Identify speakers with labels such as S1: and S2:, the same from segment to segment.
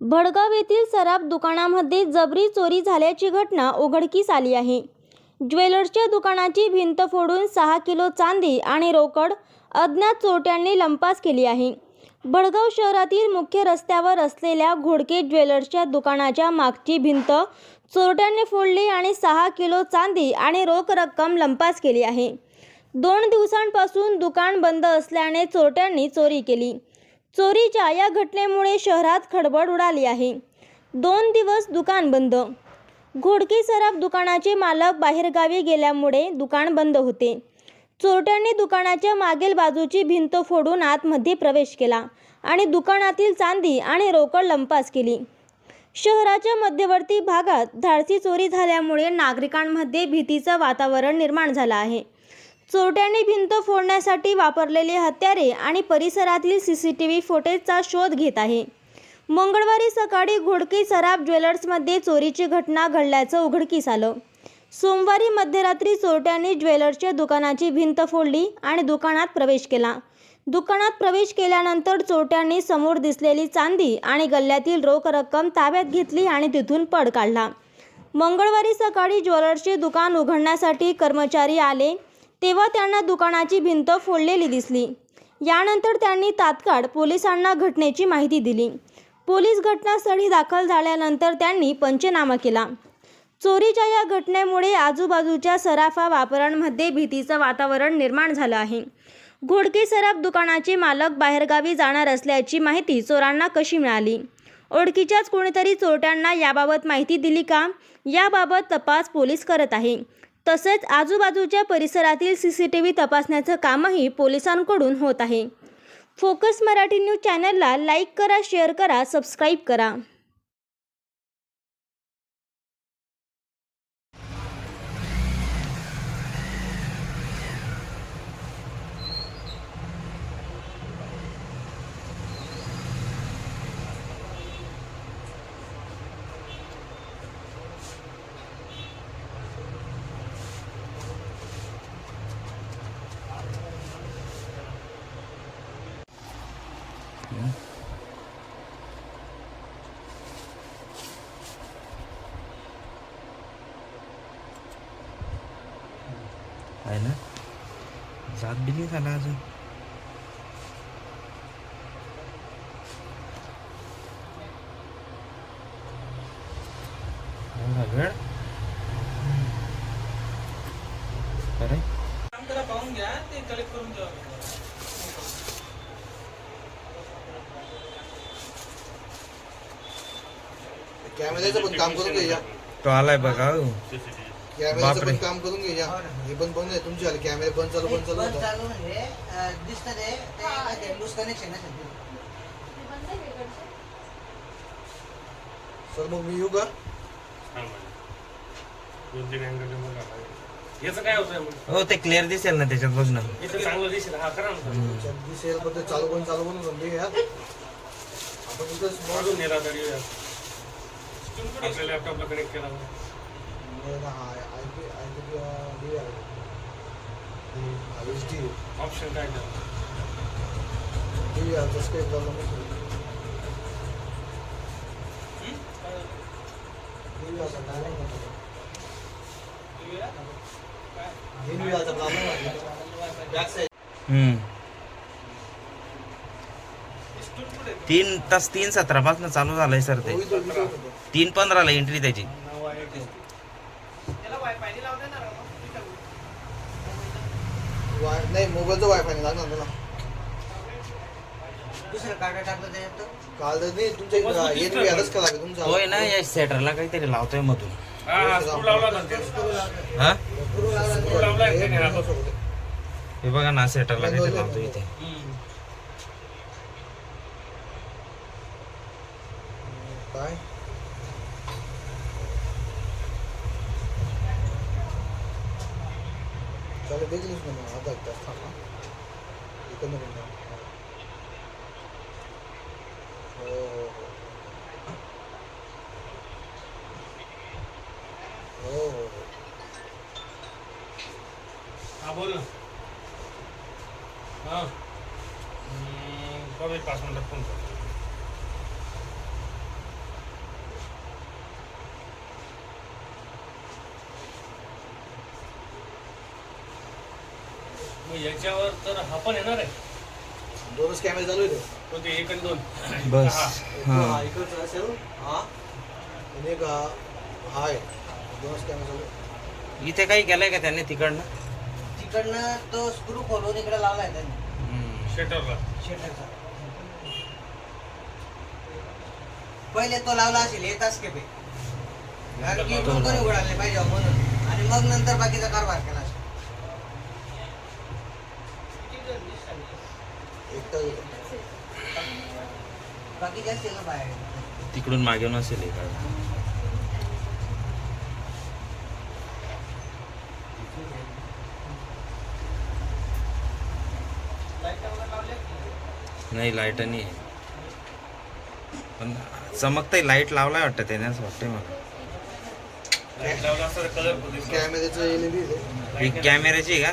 S1: भडगाव येथील सराफ दुकानामध्ये जबरी चोरी झाल्याची घटना उघडकीस आली आहे. ज्वेलर्सच्या दुकानाची भिंत फोडून सहा किलो चांदी आणि रोकड अज्ञात चोरट्यांनी लंपास केली आहे. भडगाव शहरातील मुख्य रस्त्यावर असलेल्या घोडके ज्वेलर्सच्या दुकानाच्या मागची भिंत चोरट्यांनी फोडली आणि सहा किलो चांदी आणि रोख रक्कम लंपास केली आहे. दोन दिवसांपासून दुकान बंद असल्याने चोरट्यांनी चोरी केली. चोरीच्या या घटनेमुळे शहरात खळबळ उडाली आहे. दोन दिवस दुकान बंद. घोडकी सराफ दुकानाचे मालक बाहेरगावी गेल्यामुळे दुकान बंद होते. चोरट्यांनी दुकानाच्या मागील बाजूची भिंत फोडून आतमध्ये प्रवेश केला आणि दुकानातील चांदी आणि रोकड लंपास केली. शहराच्या मध्यवर्ती भागात धाडसी चोरी झाल्यामुळे नागरिकांमध्ये भीतीचं वातावरण निर्माण झालं आहे. चोरट्यांनी भिंत फोडण्यासाठी वापरलेली हत्यारे आणि परिसरातील सी सी टी व्ही फुटेजचा शोध घेत आहे. मंगळवारी सकाळी घोडकी सराफ ज्वेलर्समध्ये चोरीची घटना घडल्याचं उघडकीस आलं. सोमवारी मध्यरात्री चोरट्यांनी ज्वेलर्सच्या दुकानाची भिंत फोडली आणि दुकानात प्रवेश केला. दुकानात प्रवेश केल्यानंतर चोरट्यांनी समोर दिसलेली चांदी आणि गल्ल्यातील रोख रक्कम ताब्यात घेतली आणि तिथून पड काढला. मंगळवारी सकाळी ज्वेलर्सचे दुकान उघडण्यासाठी कर्मचारी आले तेव्हा त्यांना दुकानाची भिंत फोडलेली दिसली. यानंतर त्यांनी तात्काळ पोलिसांना घटनेची माहिती दिली. पोलीस घटनास्थळी दाखल झाल्यानंतर त्यांनी पंचनामा केला. चोरीच्या या घटनेमुळे आजूबाजूच्या सराफा वापरांमध्ये भीतीचं वातावरण निर्माण झालं आहे. घोडके सराफ दुकानाचे मालक बाहेरगावी जाणार असल्याची माहिती चोरांना कशी मिळाली? ओळखीच्याच कोणीतरी चोरट्यांना याबाबत माहिती दिली का? याबाबत तपास पोलीस करत आहे. तसेच आजूबाजूच्या परिसरातील सी सी टी व्ही तपासण्याचं कामही पोलिसांकडून होत आहे. फोकस मराठी न्यूज चॅनलला लाईक करा शेअर करा सबस्क्राईब करा
S2: आहे ना जात बी नाही झाला अजून वेळ अरे
S3: पाहून घ्या ते कलेक्ट करून
S4: कॅमेऱ्याचं पण काम करून घ्या
S2: तो आलाय बघा.
S4: कॅमेऱ्याचं
S2: बापरे.
S4: पण काम करून घ्या हे पण बंद आहे तुमचे आले कॅमेरे बंद चालू बंद चालू होता.
S5: चालू म्हणजे अं, दिसतं ते ते काय ते लूज कनेक्शन आहे.
S4: सर मग मी येऊ का?
S3: दोन तीन अँगल मग घालावे. याचं काय होतंय मग?
S2: हो ते क्लिअर दिसेल ना त्याच्यात बघ ना.
S3: चांगलं दिसेल. हा करा ना
S4: दिसेल पण ते चालू बंद चालू बंद समजे घ्या आपण इथं small-
S3: अजून निराधारी आहे. आपल्या लॅपटॉपला कनेक्ट केला ऑप्शन काय
S2: तीन तास तीन सतरापासून चालू झालंय सर ते तीन पंधराला एंट्री त्याची
S4: वाय- नाही मोबाईलचं वायफाय नाही लागणार ना
S5: दुसरं कार्ड टाकलं त्याच्यात तर?
S4: काल तर नाही तुमच्या तुमचा?
S2: होय ना या सेटरला काहीतरी लावतोय मधून.
S3: हा हा स्क्रू लावला होता ते.
S2: हा?
S3: स्क्रू लावलाय त्याने. हा बघ.
S2: हे बघा ना सेटरला काहीतरी लावतोय इथे.
S3: हम्म.
S4: काय? चालेल देखीलच ना मग आता एक तास थांबा इकडनं पण जा. हो हो हो हो हो हो
S3: हा बोल ना हा हम्म, बघ एक पाच मिनिटात फोन कर याच्यावर तर हा पण येणार आहे.
S4: दोनच कॅमेरे चालू आहे
S3: तो ते एक आणि दोन.
S2: बस
S4: हा.
S2: हां.
S4: इकडचा असेल हा. आणि एक हा हा आहे. दोनच कॅमेरे चालू आहे.
S2: इथे काही केलंय का त्यांनी तिकडनं?
S5: तिकडनं तो स्क्रू खोलून इकडे लावलाय त्यांनी.
S2: हम्म.
S3: शटरला
S5: शेटरचा पहिले तो लावला असेल हे तास केपे कारण की इकडून कोणी उघडाले पाहिजे म्हणून आणि मग नंतर बाकीचा कारभार केला असेल
S4: एक तास होतं.
S5: बाकी जास्त ना बाहेर
S2: तिकडून मागे नसेल नाही लाइट नाही आहे. पण चमकतंय लाइट लावलाय वाटतं त्याने असं वाटतंय मला.
S4: कॅमेऱ्याचं
S2: कॅमेऱ्याची का?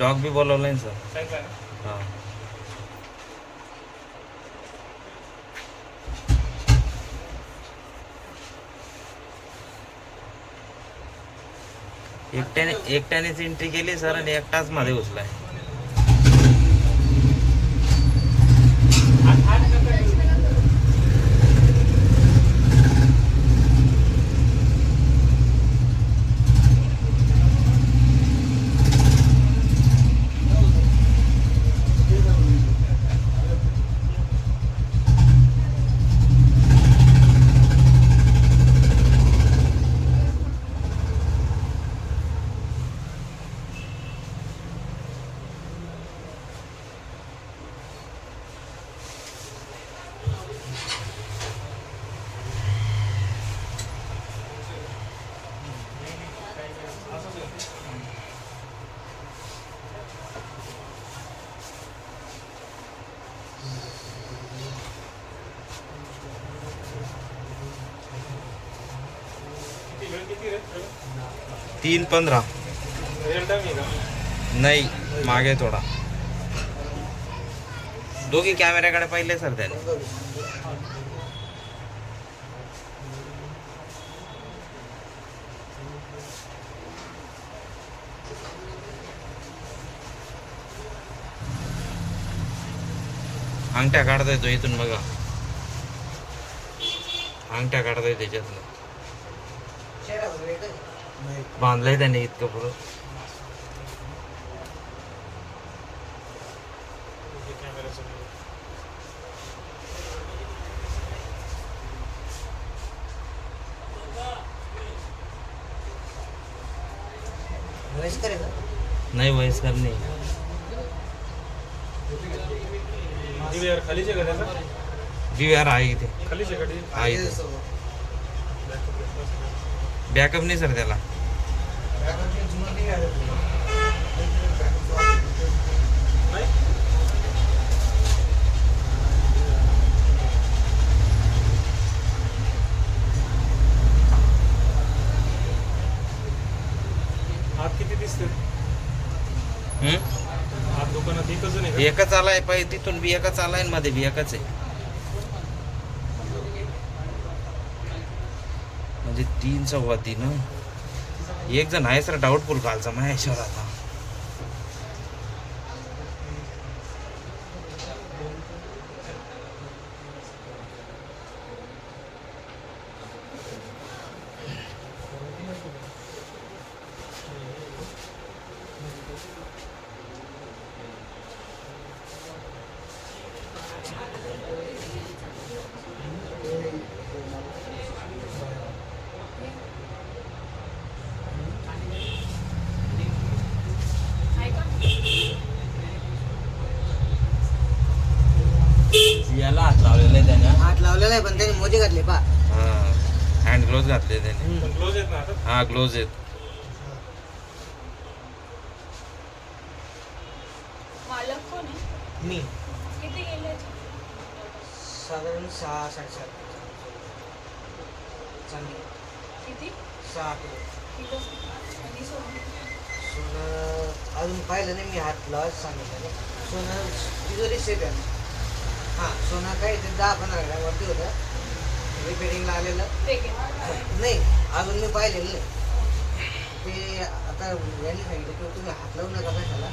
S3: डॉग बोलवलं आहे
S2: बी बोलवलंय ना सर हां। एकट्याने एकट्यानेच एंट्री केली सर आणि एकटाच मध्ये उचलाय
S3: हात हात नका ठेवू. किती वेळ किती रे प्रवीण?
S2: तीन पंधरा. नाही मागे थोडा. दोघी कॅमेऱ्याकडे पाहिले सर त्याने. अंगठ्या काढता येतो इथून बघा. अंगठ्या
S5: काढता येतो
S4: त्याच्यातून.
S2: बांधलंय त्याने इतकं पुढं. नाही वयस्कर नाही. बी आर आहे इथे.
S3: आहे
S2: इथे. बॅकअप नाही सर त्याला.
S3: किती दिसते दुकानात एकच
S2: आलाय पाहिजे तिथून बी एकच आलायमध्ये बी एकच आहे म्हणजे तीन सव्वा तीन एक जण आहे सर डाऊटफुल कालचा महेश्वर आता। लावलेला आहे
S5: पण त्यांनी मोजे घातले पा
S2: हँड ग्लोव्ह घातले त्यांनी. हा ग्लोव्ह आहेत.
S5: मी.
S6: किती गेले?
S5: साधारण सहा साडेसात. सहा
S6: सोनं?
S5: अजून पाहिलं नाही मी हात लावायचं सांगितलं सोनं तिजोरी सेट आहे. हां सोनं काय ते दहा पंधरा घरावरती होतं. रिपेरिंगला आलेलं नाही अजून मी पाहिलेलं नाही. ते आता यांनी सांगितलं की तुम्ही हात लावू नका कशाला